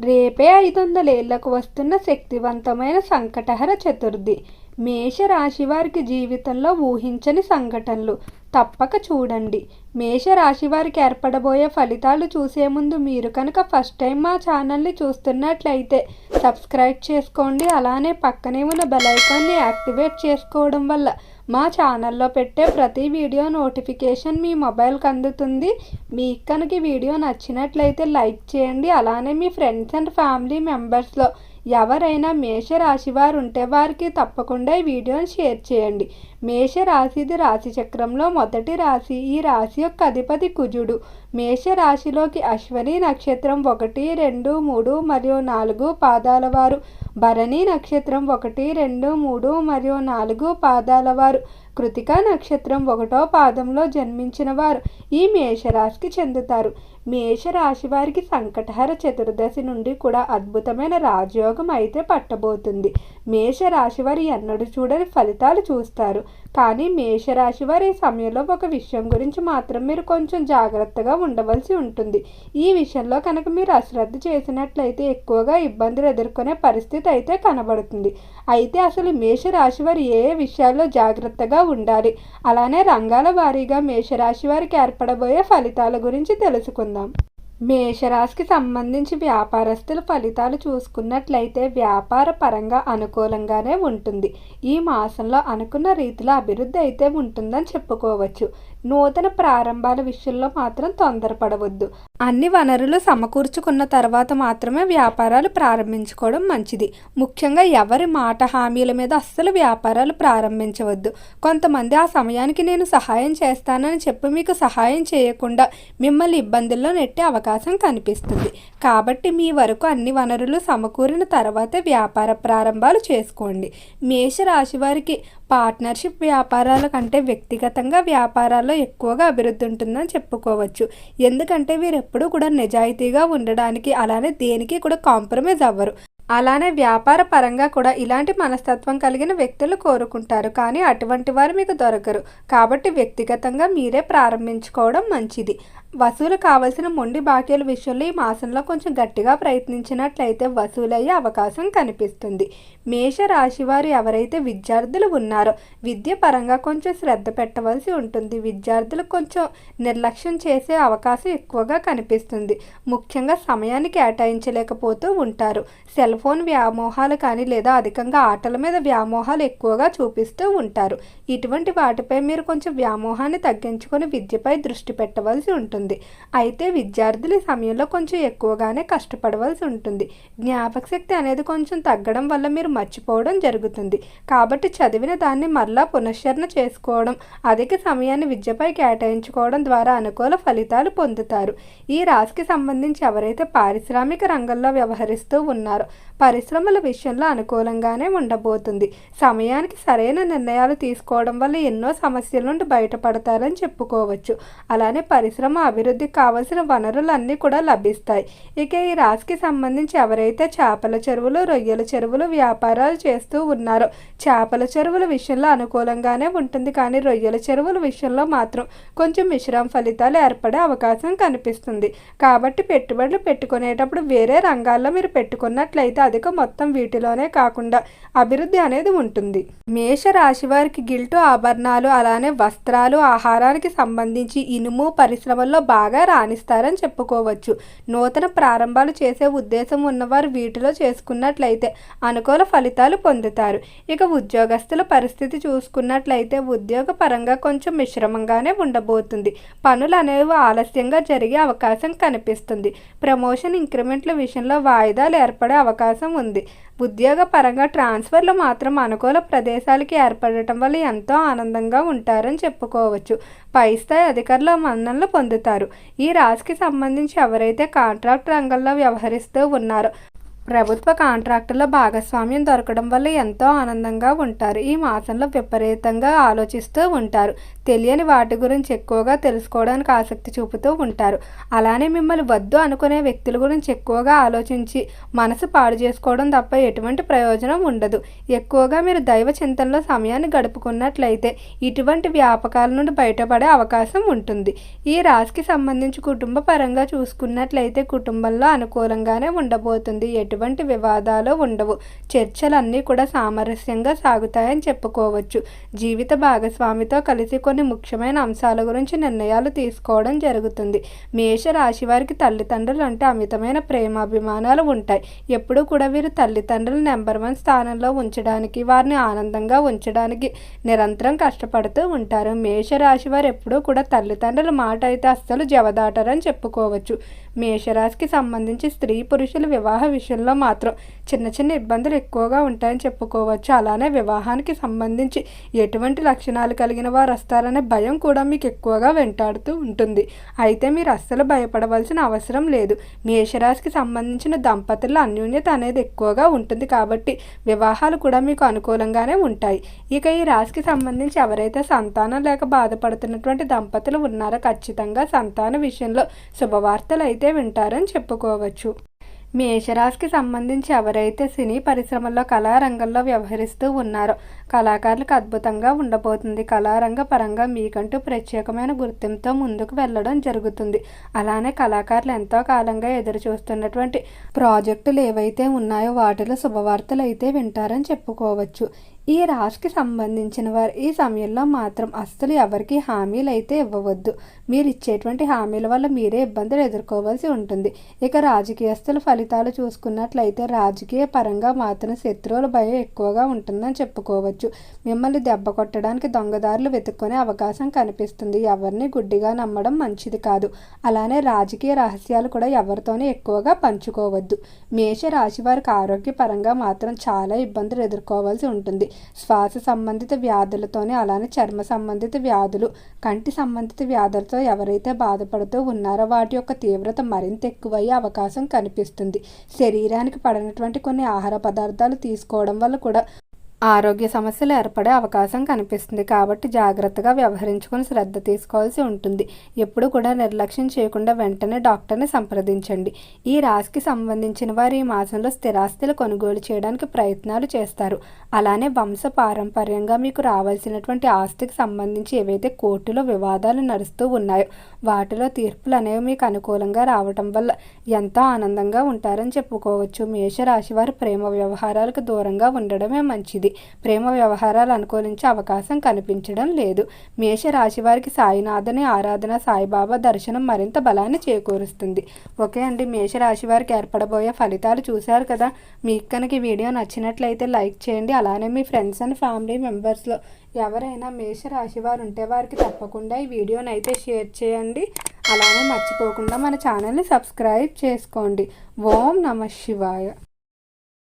రేపే ఐదు వందలేళ్ళకు వస్తున్న శక్తివంతమైన సంకటహర చతుర్థి. మేషరాశి వారికి జీవితంలో ఊహించని సంఘటనలు. తప్పక చూడండి. మేషరాశి వారికి ఏర్పడబోయే ఫలితాలు చూసే ముందు మీరు కనుక ఫస్ట్ టైం మా ఛానల్ని చూస్తున్నట్లయితే సబ్స్క్రైబ్ చేసుకోండి. అలానే పక్కనే ఉన్న బెల్ ఐకాన్ని యాక్టివేట్ చేసుకోవడం వల్ల మా ఛానల్లో పెట్టే ప్రతి వీడియో నోటిఫికేషన్ మీ మొబైల్కి అందుతుంది. మీకు కనుక వీడియో నచ్చినట్లయితే లైక్ చేయండి. అలానే మీ ఫ్రెండ్స్ అండ్ ఫ్యామిలీ మెంబర్స్లో ఎవరైనా మేషరాశి వారు ఉంటే వారికి తప్పకుండా ఈ వీడియోని షేర్ చేయండి. మేషరాశిది రాశి చక్రంలో మొదటి రాశి. ఈ రాశి యొక్క అధిపతి కుజుడు. మేషరాశిలోకి అశ్వని నక్షత్రం ఒకటి రెండు మూడు మరియు నాలుగు పాదాల వారు. భరణి నక్షత్రం ఒకటి రెండు మూడు మరియు నాలుగు పాదాల వారు. కృతిక నక్షత్రం ఒకటో పాదంలో జన్మించిన వారు. ఈ మేషరాశికి చెందుతారు. మేషరాశి వారికి సంకటహర చతుర్దశి నుండి కూడా అద్భుతమైన రాజయోగం అయితే పట్టబోతుంది. మేషరాశి వారి ఎన్నడూ చూడని ఫలితాలు చూస్తారు. కానీ మేషరాశి వారి సమయంలో ఒక విషయం గురించి మాత్రం మీరు కొంచెం జాగ్రత్తగా ఉండవలసి ఉంటుంది. ఈ విషయంలో కనుక మీరు అశ్రద్ధ చేసినట్లయితే ఎక్కువగా ఇబ్బందులు ఎదుర్కొనే పరిస్థితి అయితే కనబడుతుంది. అయితే అసలు మేషరాశి వారు ఏ ఏ విషయాల్లో జాగ్రత్తగా ఉండాలి? అలానే రంగాల వారీగా మేషరాశి వారికి ఏర్పడబోయే ఫలితాల గురించి తెలుసుకుందాం. మేషరాశికి సంబంధించి వ్యాపారస్తుల ఫలితాలు చూసుకున్నట్లయితే వ్యాపార పరంగా అనుకూలంగానే ఉంటుంది. ఈ మాసంలో అనుకున్న రీతిలో అభివృద్ధి అయితే ఉంటుందని చెప్పుకోవచ్చు. నూతన ప్రారంభాల విషయంలో మాత్రం తొందరపడవద్దు. అన్ని వనరులు సమకూర్చుకున్న తర్వాత మాత్రమే వ్యాపారాలు ప్రారంభించుకోవడం మంచిది. ముఖ్యంగా ఎవరి మాట హామీల మీద అస్సలు వ్యాపారాలు ప్రారంభించవద్దు. కొంతమంది ఆ సమయానికి నేను సహాయం చేస్తానని చెప్పి మీకు సహాయం చేయకుండా మిమ్మల్ని ఇబ్బందుల్లో నెట్టే అవకాశం కనిపిస్తుంది. కాబట్టి మీ వరకు అన్ని వనరులు సమకూరిన తర్వాతే వ్యాపార ప్రారంభాలు చేసుకోండి. మేషరాశి వారికి పార్ట్నర్షిప్ వ్యాపారాల కంటే వ్యక్తిగతంగా వ్యాపారాల్లో ఎక్కువగా అభివృద్ధి ఉంటుందని చెప్పుకోవచ్చు. ఎందుకంటే వీరు ఎప్పుడూ కూడా నిజాయితీగా ఉండడానికి అలానే దేనికి కూడా కాంప్రమైజ్ అవ్వరు. అలానే వ్యాపార పరంగా కూడా ఇలాంటి మనస్తత్వం కలిగిన వ్యక్తులు కోరుకుంటారు. కానీ అటువంటి వారు మీకు దొరకరు. కాబట్టి వ్యక్తిగతంగా మీరే ప్రారంభించుకోవడం మంచిది. వసూలు కావలసిన మొండి బాకీల విషయంలో ఈ మాసంలో కొంచెం గట్టిగా ప్రయత్నించినట్లయితే వసూలయ్యే అవకాశం కనిపిస్తుంది. మేష రాశి వారు ఎవరైతే విద్యార్థులు ఉన్నారో విద్య పరంగా కొంచెం శ్రద్ధ పెట్టవలసి ఉంటుంది. విద్యార్థులు కొంచెం నిర్లక్ష్యం చేసే అవకాశం ఎక్కువగా కనిపిస్తుంది. ముఖ్యంగా సమయాన్ని కేటాయించలేకపోతూ ఉంటారు. సెల్ ఫోన్ వ్యామోహాలు కానీ లేదా అధికంగా ఆటల మీద వ్యామోహాలు ఎక్కువగా చూపిస్తూ ఉంటారు. ఇటువంటి వాటిపై మీరు కొంచెం వ్యామోహాన్ని తగ్గించుకొని విద్యపై దృష్టి పెట్టవలసి ఉంటుంది. అయితే విద్యార్థుల సమయంలో కొంచెం ఎక్కువగానే కష్టపడవలసి ఉంటుంది. జ్ఞాపక శక్తి అనేది కొంచెం తగ్గడం వల్ల మీరు మర్చిపోవడం జరుగుతుంది. కాబట్టి చదివిన దాన్ని మరలా పునశ్చరణ చేసుకోవడం అధిక సమయాన్ని విద్యపై కేటాయించుకోవడం ద్వారా అనుకూల ఫలితాలు పొందుతారు. ఈ రాశికి సంబంధించి ఎవరైతే పారిశ్రామిక రంగంలో వ్యవహరిస్తూ ఉన్నారో పరిశ్రమల విషయంలో అనుకూలంగానే ఉండబోతుంది. సమయానికి సరైన నిర్ణయాలు తీసుకోవడం వల్ల ఎన్నో సమస్యల నుండి బయటపడతారని చెప్పుకోవచ్చు. అలానే పరిశ్రమ అభివృద్ధికి కావలసిన వనరులన్నీ కూడా లభిస్తాయి. ఇక ఈ రాశికి సంబంధించి ఎవరైతే చేపల చెరువులు రొయ్యల చెరువులు వ్యాపారాలు చేస్తూ ఉన్నారో చేపల చెరువుల విషయంలో అనుకూలంగానే ఉంటుంది. కానీ రొయ్యల చెరువుల విషయంలో మాత్రం కొంచెం మిశ్రమ ఫలితాలు ఏర్పడే అవకాశం కనిపిస్తుంది. కాబట్టి పెట్టుబడులు పెట్టుకునేటప్పుడు వేరే రంగాల్లో మీరు పెట్టుకున్నట్లయితే అధిక మొత్తం వీటిలోనే కాకుండా అభివృద్ధి అనేది ఉంటుంది. మేష రాశి వారికి గిల్టు ఆభరణాలు అలానే వస్త్రాలు ఆహారానికి సంబంధించి ఇనుము పరిశ్రమల్లో బాగా రాణిస్తారని చెప్పుకోవచ్చు. నూతన ప్రారంభాలు చేసే ఉద్దేశం ఉన్నవారు వీటిలో చేసుకున్నట్లయితే అనుకూల ఫలితాలు పొందుతారు. ఇక ఉద్యోగస్తుల పరిస్థితి చూసుకున్నట్లయితే ఉద్యోగ పరంగా కొంచెం మిశ్రమంగానే ఉండబోతుంది. పనులు అనేవి ఆలస్యంగా జరిగే అవకాశం కనిపిస్తుంది. ప్రమోషన్ ఇంక్రిమెంట్ల విషయంలో వాయిదాలు ఏర్పడే అవకాశం ఉంది. ఉద్యోగపరంగా ట్రాన్స్ఫర్లు మాత్రం అనుకూల ప్రదేశాలకి ఏర్పడటం వల్ల ఎంతో ఆనందంగా ఉంటారని చెప్పుకోవచ్చు. పై స్థాయి అధికారుల మన్ననలు పొందుతారు. ఈ రాశికి సంబంధించి ఎవరైతే కాంట్రాక్ట్ రంగంలో వ్యవహరిస్తూ ఉన్నారో ప్రభుత్వ కాంట్రాక్టుల్లో భాగస్వామ్యం దొరకడం వల్ల ఎంతో ఆనందంగా ఉంటారు. ఈ మాసంలో విపరీతంగా ఆలోచిస్తూ ఉంటారు. తెలియని వాటి గురించి ఎక్కువగా తెలుసుకోవడానికి ఆసక్తి చూపుతూ ఉంటారు. అలానే మిమ్మల్ని వద్దు అనుకునే వ్యక్తుల గురించి ఎక్కువగా ఆలోచించి మనసు పాడు చేసుకోవడం తప్ప ఎటువంటి ప్రయోజనం ఉండదు. ఎక్కువగా మీరు దైవ చింతనలో సమయాన్ని గడుపుకున్నట్లయితే ఇటువంటి వ్యాపకాల నుండి బయటపడే అవకాశం ఉంటుంది. ఈ రాశికి సంబంధించి కుటుంబ పరంగా చూసుకున్నట్లయితే కుటుంబంలో అనుకూలంగానే ఉండబోతుంది. ఎటువంటి వివాదాలు ఉండవు. చర్చలన్నీ కూడా సామరస్యంగా సాగుతాయని చెప్పుకోవచ్చు. జీవిత భాగస్వామితో కలిసి కొన్ని ముఖ్యమైన అంశాల గురించి నిర్ణయాలు తీసుకోవడం జరుగుతుంది. మేష రాశి వారికి తల్లిదండ్రులు అంటే అమితమైన ప్రేమాభిమానాలు ఉంటాయి. ఎప్పుడూ కూడా వీరు తల్లిదండ్రులు నెంబర్ వన్ స్థానంలో ఉంచడానికి వారిని ఆనందంగా ఉంచడానికి నిరంతరం కష్టపడుతూ ఉంటారు. మేష రాశి వారు ఎప్పుడూ కూడా తల్లిదండ్రుల మాట అయితే అస్సలు జవదాటరని చెప్పుకోవచ్చు. మేషరాశికి సంబంధించి స్త్రీ పురుషుల వివాహ విషయంలో మాత్రం చిన్న చిన్న ఇబ్బందులు ఎక్కువగా ఉంటాయని చెప్పుకోవచ్చు. అలానే వివాహానికి సంబంధించి ఎటువంటి లక్షణాలు కలిగిన వారు వస్తారనే భయం కూడా మీకు ఎక్కువగా వెంటాడుతూ ఉంటుంది. అయితే మీరు అస్సలు భయపడవలసిన అవసరం లేదు. మేషరాశికి సంబంధించిన దంపతుల అన్యోన్యత అనేది ఎక్కువగా ఉంటుంది కాబట్టి వివాహాలు కూడా మీకు అనుకూలంగానే ఉంటాయి. ఇక ఈ రాశికి సంబంధించి ఎవరైతే సంతానం లేక బాధపడుతున్నటువంటి దంపతులు ఉన్నారో ఖచ్చితంగా సంతాన విషయంలో శుభవార్తలు అయితే వింటారని చెప్పుకోవచ్చు. మేషరాశికి సంబంధించి ఎవరైతే సినీ పరిశ్రమల్లో కళారంగంలో వ్యవహరిస్తూ ఉన్నారో కళాకారులకు అద్భుతంగా ఉండబోతుంది. కళారంగ పరంగా మీకంటూ ప్రత్యేకమైన గుర్తింపుతో ముందుకు వెళ్ళడం జరుగుతుంది. అలానే కళాకారులు ఎంతో కాలంగా ఎదురు చూస్తున్నటువంటి ప్రాజెక్టులు ఏవైతే ఉన్నాయో వాటిలో శుభవార్తలు అయితే వింటారని చెప్పుకోవచ్చు. ఈ రాశికి సంబంధించిన వారు ఈ సమయంలో మాత్రం అస్సలు ఎవరికి హామీలు అయితే ఇవ్వవద్దు. మీరు ఇచ్చేటువంటి హామీల వల్ల మీరే ఇబ్బందులు ఎదుర్కోవాల్సి ఉంటుంది. ఇక రాజకీయస్తుల ఫలితాలు చూసుకున్నట్లయితే రాజకీయ పరంగా మాత్రం శత్రువుల భయం ఎక్కువగా ఉంటుందని చెప్పుకోవచ్చు. మిమ్మల్ని దెబ్బ కొట్టడానికి దొంగదారులు వెతుక్కునే అవకాశం కనిపిస్తుంది. ఎవరిని గుడ్డిగా నమ్మడం మంచిది కాదు. అలానే రాజకీయ రహస్యాలు కూడా ఎవరితోనే ఎక్కువగా పంచుకోవద్దు. మేష రాశి వారికి ఆరోగ్యపరంగా మాత్రం చాలా ఇబ్బందులు ఎదుర్కోవాల్సి ఉంటుంది. శ్వాస సంబంధిత వ్యాధులతోనే అలానే చర్మ సంబంధిత వ్యాధులు కంటి సంబంధిత వ్యాధులతో ఎవరైతే బాధపడుతూ ఉన్నారో వాటి యొక్క తీవ్రత మరింత ఎక్కువయ్యే అవకాశం కనిపిస్తుంది. శరీరానికి పడినటువంటి కొన్ని ఆహార పదార్థాలు తీసుకోవడం వల్ల కూడా ఆరోగ్య సమస్యలు ఏర్పడే అవకాశం కనిపిస్తుంది కాబట్టి జాగ్రత్తగా వ్యవహరించుకొని శ్రద్ధ తీసుకోవాల్సి ఉంటుంది. ఎప్పుడు కూడా నిర్లక్ష్యం చేయకుండా వెంటనే డాక్టర్ని సంప్రదించండి. ఈ రాశికి సంబంధించిన వారు ఈ మాసంలో స్థిరాస్తులు కొనుగోలు చేయడానికి ప్రయత్నాలు చేస్తారు. అలానే వంశ పారంపర్యంగా మీకు రావాల్సినటువంటి ఆస్తికి సంబంధించి ఏవైతే కోర్టులో వివాదాలు నడుస్తూ ఉన్నాయో వాటిలో తీర్పులు అనేవి మీకు అనుకూలంగా రావటం వల్ల ఎంతో ఆనందంగా ఉంటారని చెప్పుకోవచ్చు. మేషరాశి వారు ప్రేమ వ్యవహారాలకు దూరంగా ఉండడమే మంచిది. ప్రేమ వ్యవహారాలు అనుకూలించే అవకాశం కనిపించడం లేదు. మేషరాశి వారికి సాయినాథని ఆరాధన సాయిబాబా దర్శనం మరింత బలాన్ని చేకూరుస్తుంది. ఓకే అండి మేషరాశి వారికి ఏర్పడబోయే ఫలితాలు చూశారు కదా? మీకు కనుక వీడియో నచ్చినట్లయితే లైక్ చేయండి. అలానే మీ ఫ్రెండ్స్ అండ్ ఫ్యామిలీ మెంబర్స్లో ఎవరైనా మేషరాశి వారు ఉంటే వారికి తప్పకుండా ఈ వీడియోని అయితే షేర్ చేయండి. అలానే మర్చిపోకుండా మన ఛానల్ని సబ్స్క్రైబ్ చేసుకోండి. ఓం నమ శివాయ.